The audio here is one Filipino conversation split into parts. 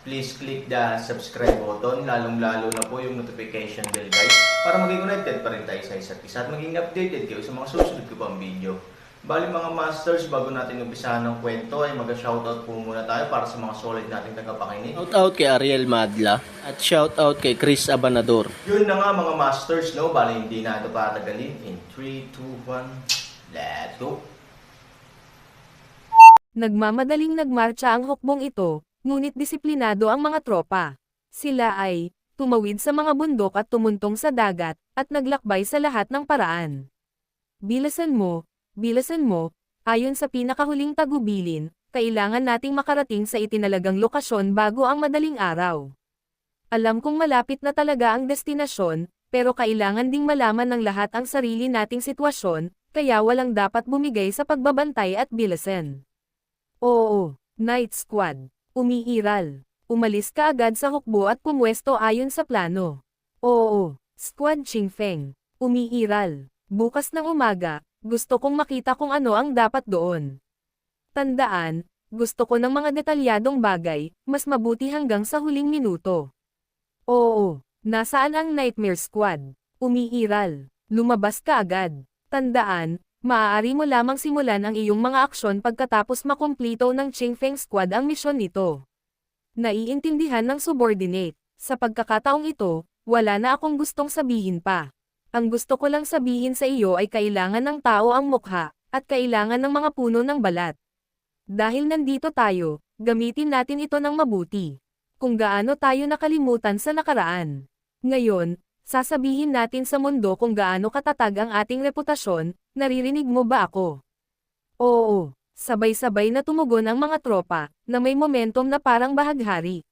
please click the subscribe button, lalong-lalo na po yung notification bell guys, para maging connected pa rin tayo sa isa't isa at maging updated kayo sa mga susunod ko pang video. Bali mga masters, bago natin umpisahan ng kwento ay mag-shoutout po muna tayo para sa mga solid nating tagapakinig. Shout out kay Ariel Madla at shout out kay Chris Abanador. Yun na nga mga masters, no? Bali hindi na ito patagalin. In 3, 2, 1, let's go! Nagmamadaling nagmarcha ang hukbong ito, ngunit disiplinado ang mga tropa. Sila ay, tumawid sa mga bundok at tumuntong sa dagat, at naglakbay sa lahat ng paraan. Bilasan mo, bilasan mo, ayon sa pinakahuling tagubilin, kailangan nating makarating sa itinalagang lokasyon bago ang madaling araw. Alam kong malapit na talaga ang destinasyon, pero kailangan ding malaman ng lahat ang sarili nating sitwasyon, kaya walang dapat bumigay sa pagbabantay at bilasan. Oo, Night Squad. Umiiral. Umalis ka agad sa hukbo at pumwesto ayon sa plano. Oo, Squad Chingfeng. Umiiral. Bukas ng umaga, gusto kong makita kung ano ang dapat doon. Tandaan, gusto ko ng mga detalyadong bagay, mas mabuti hanggang sa huling minuto. Oo, nasaan ang Nightmare Squad? Umiiral. Lumabas ka agad. Tandaan, maaari mo lamang simulan ang iyong mga aksyon pagkatapos makumplito ng Chingfeng Squad ang misyon nito. Naiintindihan ng subordinate. Sa pagkakataong ito, wala na akong gustong sabihin pa. Ang gusto ko lang sabihin sa iyo ay kailangan ng tao ang mukha, at kailangan ng mga puno ng balat. Dahil nandito tayo, gamitin natin ito ng mabuti. Kung gaano tayo nakalimutan sa nakaraan. Ngayon, sasabihin natin sa mundo kung gaano katatag ang ating reputasyon, naririnig mo ba ako? Oo, sabay-sabay na tumugon ang mga tropa, na may momentum na parang bahaghari.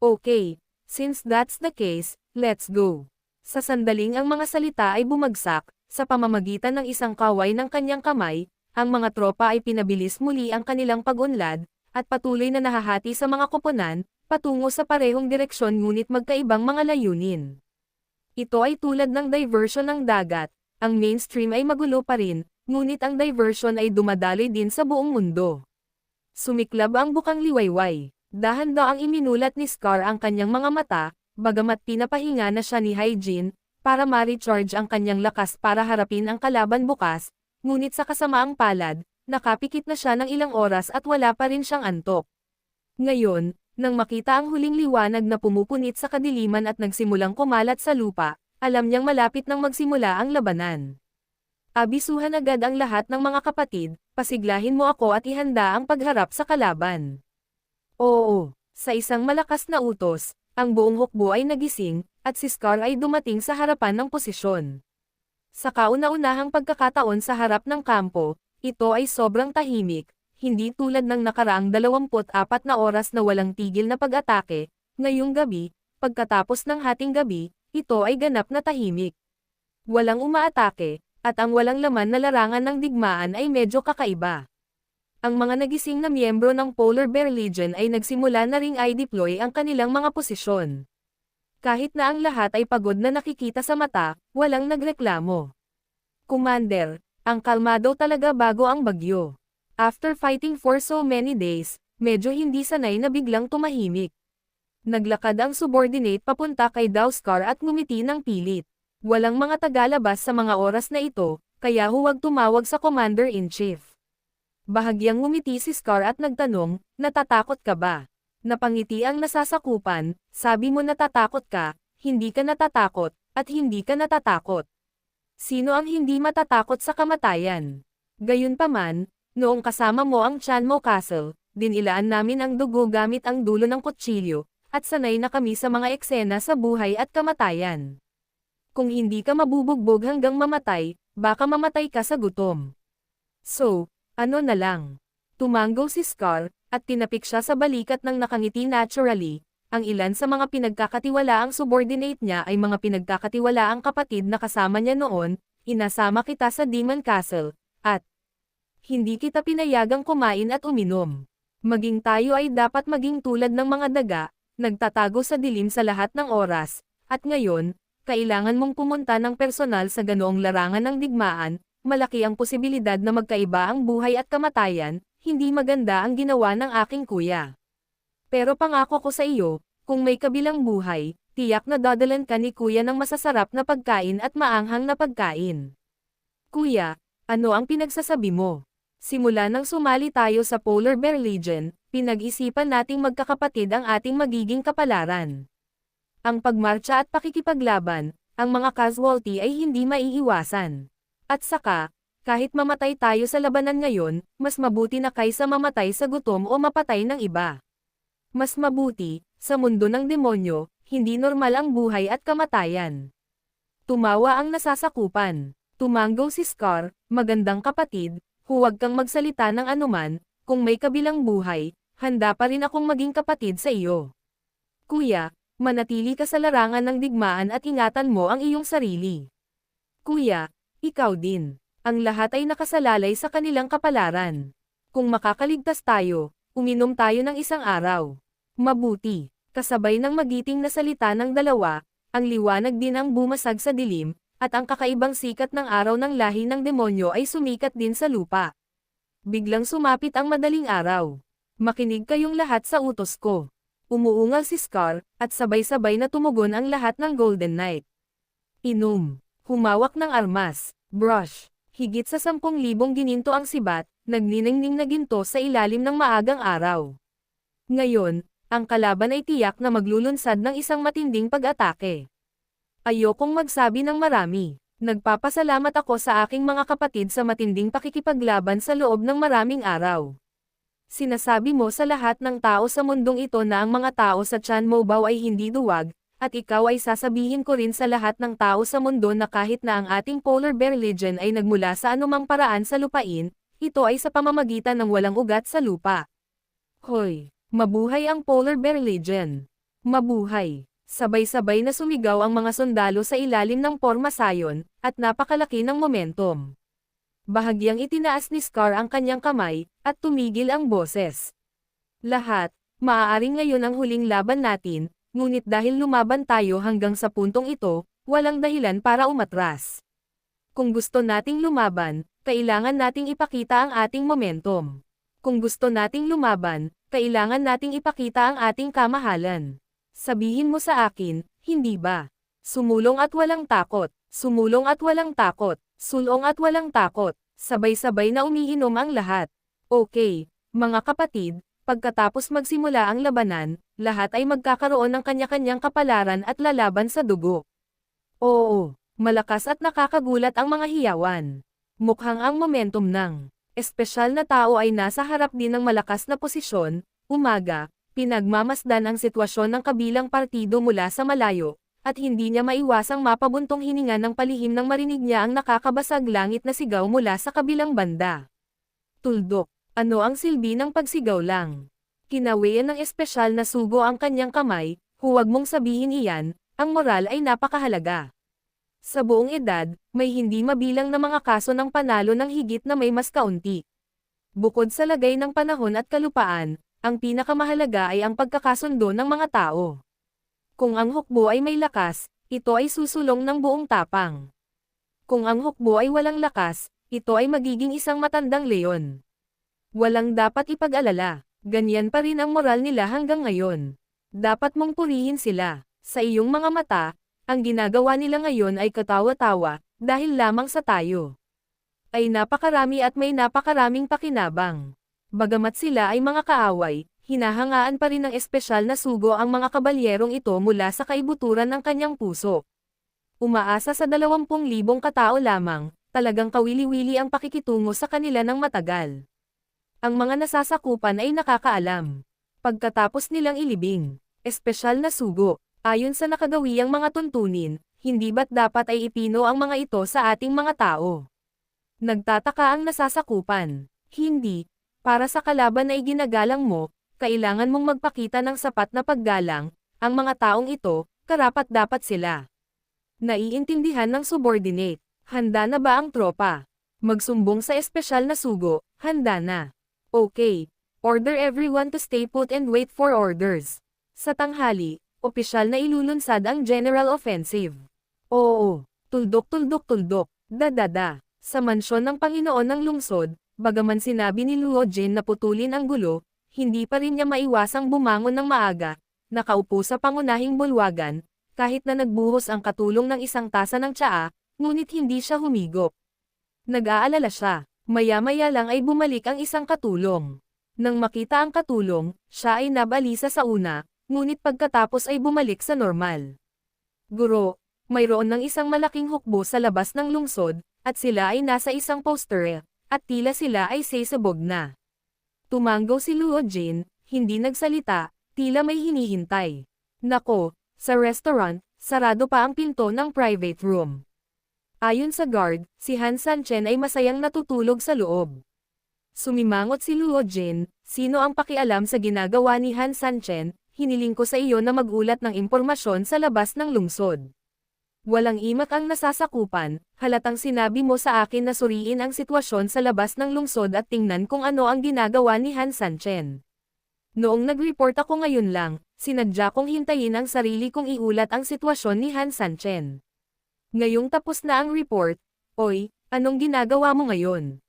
Okay, since that's the case, let's go. Sa sandaling ang mga salita ay bumagsak, sa pamamagitan ng isang kaway ng kanyang kamay, ang mga tropa ay pinabilis muli ang kanilang pag-unlad, at patuloy na nahahati sa mga koponan, patungo sa parehong direksyon ngunit magkaibang mga layunin. Ito ay tulad ng diversion ng dagat, ang mainstream ay magulo pa rin, ngunit ang diversion ay dumadaloy din sa buong mundo. Sumiklab ang bukang liwayway. Dahan-daang iminulat ni Scar ang kanyang mga mata, bagamat pinapahinga na siya ni Hyjin, para ma-recharge ang kanyang lakas para harapin ang kalaban bukas, ngunit sa kasamaang palad, nakapikit na siya ng ilang oras at wala pa rin siyang antok. Ngayon, nang makita ang huling liwanag na pumupunit sa kadiliman at nagsimulang kumalat sa lupa, alam niyang malapit nang magsimula ang labanan. Abisuhan agad ang lahat ng mga kapatid, pasiglahin mo ako at ihanda ang pagharap sa kalaban. Oo, sa isang malakas na utos, ang buong hukbo ay nagising, at si Scar ay dumating sa harapan ng posisyon. Sa kauna-unahang pagkakataon sa harap ng kampo, ito ay sobrang tahimik, hindi tulad ng nakaraang 24 na oras na walang tigil na pag-atake, ngayong gabi, pagkatapos ng hating gabi, ito ay ganap na tahimik. Walang umaatake, at ang walang laman na larangan ng digmaan ay medyo kakaiba. Ang mga nagising na miyembro ng Polar Bear Legion ay nagsimula na ring i-deploy ang kanilang mga posisyon. Kahit na ang lahat ay pagod na nakikita sa mata, walang nagreklamo. Commander, ang kalmado talaga bago ang bagyo. After fighting for so many days, medyo hindi sanay na biglang tumahimik. Naglakad ang subordinate papunta kay Dowskar at ngumiti ng pilit. Walang mga tagalabas sa mga oras na ito, kaya huwag tumawag sa Commander-in-Chief. Bahagyang ngumiti si Scar at nagtanong, natatakot ka ba? Napangiti ang nasasakupan, sabi mo natatakot ka, hindi ka natatakot, at hindi ka natatakot. Sino ang hindi matatakot sa kamatayan? Gayunpaman, noong kasama mo ang Chanmo Castle, dinilaan namin ang dugo gamit ang dulo ng kutsilyo, at sanay na kami sa mga eksena sa buhay at kamatayan. Kung hindi ka mabubugbog hanggang mamatay, baka mamatay ka sa gutom. So, ano na lang. Tumanggo si Scar, at tinapik siya sa balikat ng nakangiti naturally, ang ilan sa mga pinagkakatiwalaang subordinate niya ay mga pinagkakatiwalaang kapatid na kasama niya noon, inasama kita sa Demon Castle, at hindi kita pinayagang kumain at uminom. Maging tayo ay dapat maging tulad ng mga daga, nagtatago sa dilim sa lahat ng oras, at ngayon, kailangan mong pumunta ng personal sa ganoong larangan ng digmaan, malaki ang posibilidad na magkaiba ang buhay at kamatayan, hindi maganda ang ginawa ng aking kuya. Pero pangako ko sa iyo, kung may kabilang buhay, tiyak na dadalan ka ni kuya ng masasarap na pagkain at maanghang na pagkain. Kuya, ano ang pinagsasabi mo? Simula nang sumali tayo sa Polar Bear Legion, pinag-isipan nating magkakapatid ang ating magiging kapalaran. Ang pagmarcha at pakikipaglaban, ang mga casualty ay hindi maiiwasan. At saka, kahit mamatay tayo sa labanan ngayon, mas mabuti na kaysa mamatay sa gutom o mapatay ng iba. Mas mabuti, sa mundo ng demonyo, hindi normal ang buhay at kamatayan. Tumawa ang nasasakupan. Tumanggaw si Scar, magandang kapatid, huwag kang magsalita ng anuman, kung may kabilang buhay, handa pa rin akong maging kapatid sa iyo. Kuya, manatili ka sa larangan ng digmaan at ingatan mo ang iyong sarili. Kuya, ikaw din. Ang lahat ay nakasalalay sa kanilang kapalaran. Kung makakaligtas tayo, uminom tayo ng isang araw. Mabuti, kasabay ng magiting na salita ng dalawa, ang liwanag din ang bumasag sa dilim, at ang kakaibang sikat ng araw ng lahi ng demonyo ay sumikat din sa lupa. Biglang sumapit ang madaling araw. Makinig kayong lahat sa utos ko. Umuungal si Scar, at sabay-sabay na tumugon ang lahat ng Golden Knight. Inom. Humawak ng armas. Brush. Higit sa 10,000 gininto ang sibat, nagniningning na ginto sa ilalim ng maagang araw. Ngayon, ang kalaban ay tiyak na maglulunsad ng isang matinding pag-atake. Ayokong magsabi ng marami. Nagpapasalamat ako sa aking mga kapatid sa matinding pakikipaglaban sa loob ng maraming araw. Sinasabi mo sa lahat ng tao sa mundong ito na ang mga tao sa Chan Mobao ay hindi duwag, at ikaw ay sasabihin ko rin sa lahat ng tao sa mundo na kahit na ang ating Polar Bear Legion ay nagmula sa anumang paraan sa lupain, ito ay sa pamamagitan ng walang ugat sa lupa. Hoy! Mabuhay ang Polar Bear Legion. Mabuhay. Sabay-sabay na sumigaw ang mga sundalo sa ilalim ng pormasayon, at napakalaki ng momentum. Bahagyang itinaas ni Scar ang kanyang kamay, at tumigil ang boses. Lahat, maaaring ngayon ang huling laban natin, ngunit dahil lumaban tayo hanggang sa puntong ito, walang dahilan para umatras. Kung gusto nating lumaban, kailangan nating ipakita ang ating momentum. Kung gusto nating lumaban, kailangan nating ipakita ang ating kamahalan. Sabihin mo sa akin, hindi ba? Sumulong at walang takot, sumulong at walang takot, sulong at walang takot, sabay-sabay na umiinom ang lahat. Okay, mga kapatid, pagkatapos magsimula ang labanan, lahat ay magkakaroon ng kanya-kanyang kapalaran at lalaban sa dugo. Oo, malakas at nakakagulat ang mga hiyawan. Mukhang ang momentum ng espesyal na tao ay nasa harap din ng malakas na posisyon, umaga, pinagmamasdan ang sitwasyon ng kabilang partido mula sa malayo, at hindi niya maiwasang mapabuntong hininga ng palihim nang marinig niya ang nakakabasag langit na sigaw mula sa kabilang banda. Tuldok, ano ang silbi ng pagsigaw lang? Kinawian ng espesyal na sugo ang kanyang kamay, huwag mong sabihin iyan, ang moral ay napakahalaga. Sa buong edad, may hindi mabilang na mga kaso ng panalo ng higit na may mas kaunti. Bukod sa lagay ng panahon at kalupaan, ang pinakamahalaga ay ang pagkakasundo ng mga tao. Kung ang hukbo ay may lakas, ito ay susulong ng buong tapang. Kung ang hukbo ay walang lakas, ito ay magiging isang matandang leon. Walang dapat ipag-alala, ganyan pa rin ang moral nila hanggang ngayon. Dapat mong purihin sila. Sa iyong mga mata, ang ginagawa nila ngayon ay katawa-tawa, dahil lamang sa tayo. Ay napakarami at may napakaraming pakinabang. Bagamat sila ay mga kaaway, hinahangaan pa rin ng espesyal na sugo ang mga kabalyerong ito mula sa kaibuturan ng kanyang puso. Umaasa sa 20,000 katao lamang, talagang kawili-wili ang pakikitungo sa kanila ng matagal. Ang mga nasasakupan ay nakakaalam. Pagkatapos nilang ilibing, espesyal na sugo, ayon sa nakagawiyang mga tuntunin, hindi ba't dapat ay ipino ang mga ito sa ating mga tao? Nagtataka ang nasasakupan. Hindi, para sa kalaban na iginagalang mo, kailangan mong magpakita ng sapat na paggalang, Ang mga taong ito, karapat-dapat sila. Naiintindihan ng subordinate. Handa na ba ang tropa? Magsumbong sa espesyal na sugo, handa na. Okay. Order everyone to stay put and wait for orders. Sa tanghali, opisyal na ilulunsad ang General Offensive. Oo, tuldok-tuldok-tuldok, da-da-da. Sa mansyon ng Panginoon ng Lungsod, bagaman sinabi ni Luo Jin na putulin ang gulo, hindi pa rin niya maiwasang bumangon ng maaga, nakaupo sa pangunahing bulwagan, kahit na nagbuhos ang katulong ng isang tasa ng tsaa, ngunit hindi siya humigop. Nag-aalala siya, maya-maya lang ay bumalik ang isang katulong. Nang makita ang katulong, siya ay nabalisa sa una, ngunit pagkatapos ay bumalik sa normal. Guro, mayroon ng isang malaking hukbo sa labas ng lungsod, at sila ay nasa isang poster, at tila sila ay sesabog na. Tumanggaw si Luo Jin, hindi nagsalita, tila may hinihintay. Nako, sa restaurant, sarado pa ang pinto ng private room. Ayon sa guard, si Han Sanchen ay masayang natutulog sa loob. Sumimangot si Luo Jin, sino ang pakialam sa ginagawa ni Han Sanchen, hiniling ko sa iyo na magulat ng impormasyon sa labas ng lungsod. Walang imak ang nasasakupan, halatang sinabi mo sa akin na suriin ang sitwasyon sa labas ng lungsod at tingnan kung ano ang ginagawa ni Han Sanchen. Noong nag-report ako ngayon lang, sinadya kong hintayin ang sarili kong iulat ang sitwasyon ni Han Sanchen. Ngayong tapos na ang report, Oy, anong ginagawa mo ngayon?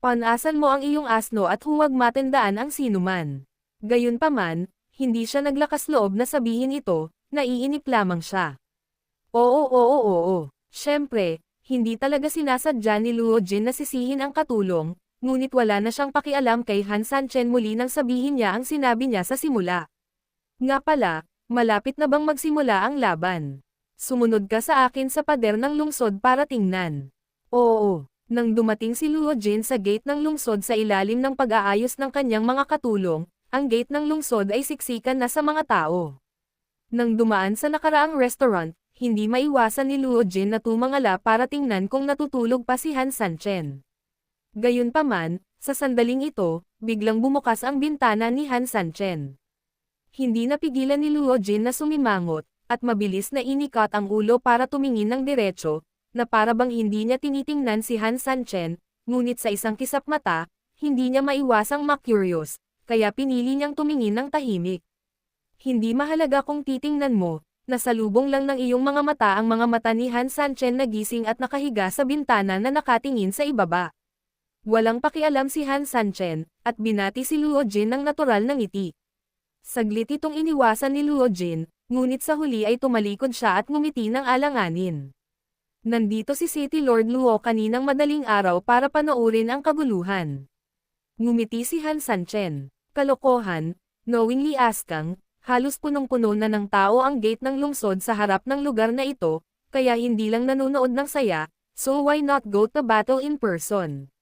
Panasan mo ang iyong asno at huwag matandaan ang sinuman. Gayunpaman, hindi siya naglakas loob na sabihin ito, naiinip lamang siya. Oo oo oo, syempre, hindi talaga sinasadya ni Luo Jin na sisihin ang katulong, ngunit wala na siyang pakialam kay Han Sanchen muli nang sabihin niya ang sinabi niya sa simula. Nga pala, malapit na bang magsimula ang laban? Sumunod ka sa akin sa pader ng lungsod para tingnan. Oo, nang dumating si Luo Jin sa gate ng lungsod sa ilalim ng pag-aayos ng kanyang mga katulong, ang gate ng lungsod ay siksikan na sa mga tao. Nang dumaan sa nakaraang restaurant, hindi maiwasan ni Luo Jin na tumangala para tingnan kung natutulog pa si Han Sanchen. Gayunpaman, sa sandaling ito, biglang bumukas ang bintana ni Han Sanchen. Hindi napigilan ni Luo Jin na sumimangot, at mabilis na inikat ang ulo para tumingin ng diretso, na para bang hindi niya tinitingnan si Han Sanchen, ngunit sa isang kisap mata, hindi niya maiwasang ma-curious, kaya pinili niyang tumingin ng tahimik. Hindi mahalaga kung titingnan mo, nasalubong lang ng iyong mga mata ang mga mata ni Han Sanchen na gising at nakahiga sa bintana na nakatingin sa ibaba. Walang pakialam si Han Sanchen, at binati si Luo Jin ng natural na ngiti. Saglit itong iniwasan ni Luo Jin, ngunit sa huli ay tumalikod siya at ngumiti ng alanganin. Nandito si City Lord Luo kaninang madaling araw para panoorin ang kaguluhan. Ngumiti si Han Sanchen. Kalokohan, knowingly askang, halos punong-puno na ng tao ang gate ng lungsod sa harap ng lugar na ito, kaya hindi lang nanonood ng saya, so why not go to battle in person?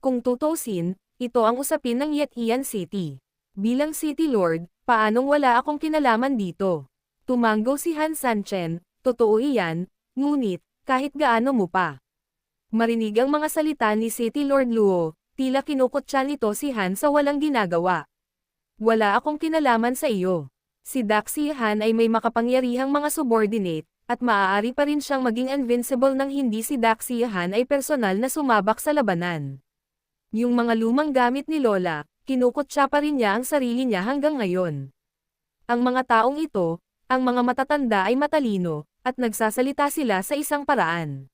Kung tutusin, ito ang usapin ng Yetian City. Bilang City Lord, paanong wala akong kinalaman dito? Tumanggo si Han Sanchen, totoo iyan, ngunit, kahit gaano mo pa. Marinig ang mga salita ni City Lord Luo, tila kinukutsa nito si Han sa walang ginagawa. Wala akong kinalaman sa iyo. Si Daxi Han ay may makapangyarihang mga subordinate, at maaari pa rin siyang maging invincible nang hindi si Daxi Han ay personal na sumabak sa labanan. Yung mga lumang gamit ni Lola, kinukutsa pa rin niya ang sarili niya hanggang ngayon. Ang mga taong ito, ang mga matatanda ay matalino, at nagsasalita sila sa isang paraan.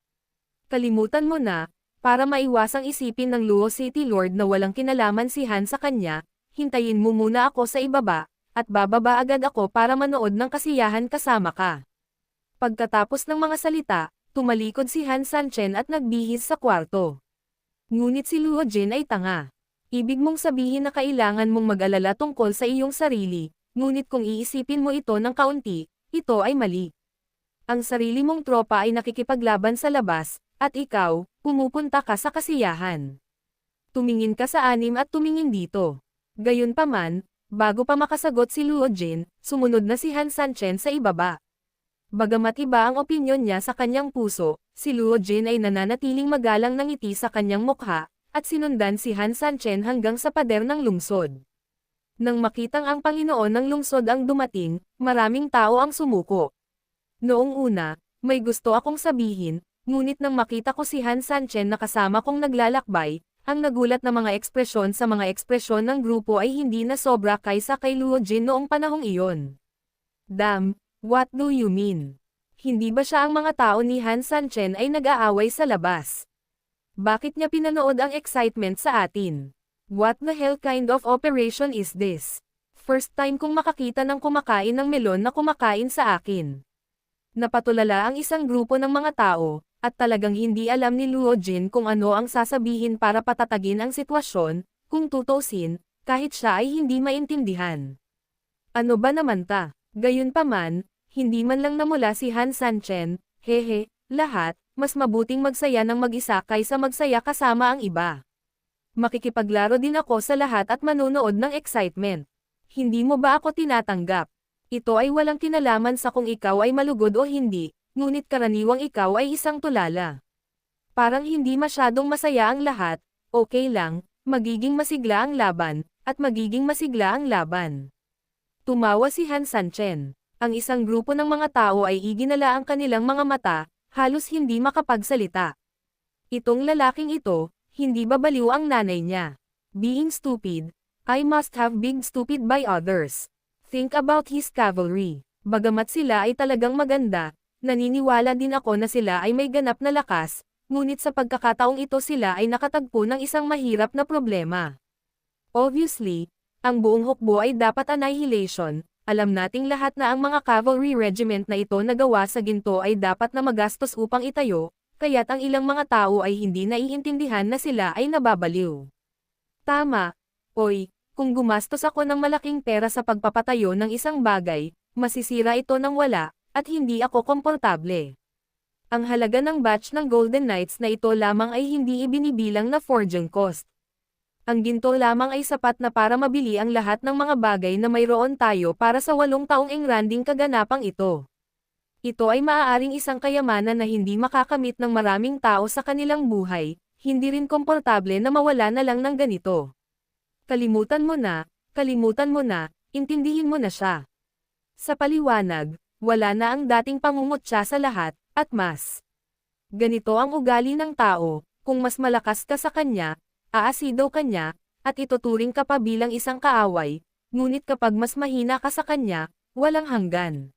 Kalimutan mo na, para maiwasang isipin ng Luo City Lord na walang kinalaman si Han sa kanya, hintayin mo muna ako sa ibaba, at bababa agad ako para manood ng kasiyahan kasama ka. Pagkatapos ng mga salita, tumalikod si Han Sanchen at nagbihis sa kwarto. Ngunit si Luo Jin ay tanga. Ibig mong sabihin na kailangan mong mag-alala tungkol sa iyong sarili, ngunit kung iisipin mo ito ng kaunti, ito ay mali. Ang sarili mong tropa ay nakikipaglaban sa labas, at ikaw, pumupunta ka sa kasiyahan. Tumingin ka sa anim at tumingin dito. Gayunpaman, bago pa makasagot si Luo Jin, sumunod na si Han Sanchen sa ibaba. Bagamat iba ang opinyon niya sa kanyang puso, si Luo Jin ay nananatiling magalang ng ngiti sa kanyang mukha, at sinundan si Han Sanchen hanggang sa pader ng lungsod. Nang makitang ang Panginoon ng lungsod ang dumating, maraming tao ang sumuko. Noong una, may gusto akong sabihin, ngunit nang makita ko si Han Sanchen na kasama kong naglalakbay, ang nagulat na mga ekspresyon sa mga ekspresyon ng grupo ay hindi na sobra kaysa kay Luo Jin noong panahong iyon. Damn, what do you mean? Hindi ba siya ang mga tao ni Han Sanchen ay nag-aaway sa labas? Bakit niya pinanood ang excitement sa atin? What the hell kind of operation is this? First time kong makakita ng kumakain ng melon na kumakain sa akin. Napatulala ang isang grupo ng mga tao, at talagang hindi alam ni Luo Jin kung ano ang sasabihin para patatagin ang sitwasyon, kung tutusin, kahit siya ay hindi maintindihan. Ano ba naman ta? Gayunpaman, hindi man lang namula si Han Sanchen, hehe, lahat, mas mabuting magsaya ng mag-isa kaysa magsaya kasama ang iba. Makikipaglaro din ako sa lahat at manonood ng excitement. Hindi mo ba ako tinatanggap? Ito ay walang kinalaman sa kung ikaw ay malugod o hindi, ngunit karaniwang ikaw ay isang tulala. Parang hindi masyadong masaya ang lahat, okay lang, magiging masigla ang laban, at magiging masigla ang laban. Tumawa si Han Sanchen. Ang isang grupo ng mga tao ay iginala ang kanilang mga mata, halos hindi makapagsalita. Itong lalaking ito, hindi ba baliw ang nanay niya? Being stupid, I must have been stupid by others. Think about his cavalry. Bagamat sila ay talagang maganda, naniniwala din ako na sila ay may ganap na lakas, ngunit sa pagkakataong ito sila ay nakatagpo ng isang mahirap na problema. Obviously, ang buong hukbo ay dapat annihilation, alam nating lahat na ang mga cavalry regiment na ito na gawa sa ginto ay dapat na magastos upang itayo, kaya't ang ilang mga tao ay hindi naiintindihan na sila ay nababaliw. Tama, oy, kung gumastos ako ng malaking pera sa pagpapatayo ng isang bagay, masisira ito ng wala, at hindi ako komportable. Ang halaga ng batch ng Golden Knights na ito lamang ay hindi ibinibilang na fortune cost. Ang ginto lamang ay sapat na para mabili ang lahat ng mga bagay na mayroon tayo para sa walong taong engranding kaganapang ito. Ito ay maaaring isang kayamanan na hindi makakamit ng maraming tao sa kanilang buhay, hindi rin komportable na mawala na lang ng ganito. Kalimutan mo na, kalimutan mo na, intindihin mo na siya. Sa paliwanag, wala na ang dating pangungutya sa lahat, at mas. Ganito ang ugali ng tao, kung mas malakas ka sa kanya, aasido ka niya, at ituturing ka pa bilang isang kaaway, ngunit kapag mas mahina ka sa kanya, walang hanggan.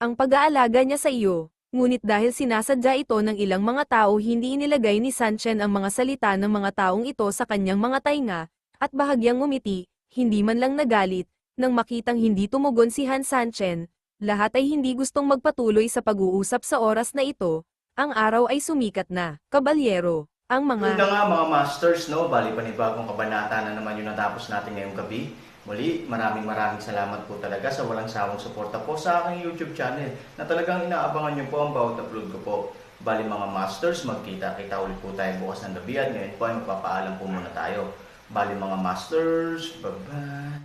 Ang pag-aalaga niya sa iyo, ngunit dahil sinasadya ito ng ilang mga tao hindi inilagay ni Sanchen ang mga salita ng mga taong ito sa kanyang mga tainga, at bahagyang ngumiti, hindi man lang nagalit, nang makitang hindi tumugon si Han Sanchen, lahat ay hindi gustong magpatuloy sa pag-uusap sa oras na ito, ang araw ay sumikat na, kabalyero, ang mga... nga mga masters, no? Bali panibagong kabanata na naman yung natapos natin ngayong gabi. Muli, maraming maraming salamat po talaga sa walang sawang suporta po sa aking YouTube channel na talagang inaabangan nyo po ang bawat upload ko po. Bali mga masters, magkita-kita ulit po tayo bukas ng gabi at ngayon po ay magpapaalam po muna tayo. Bali mga masters, bye-bye!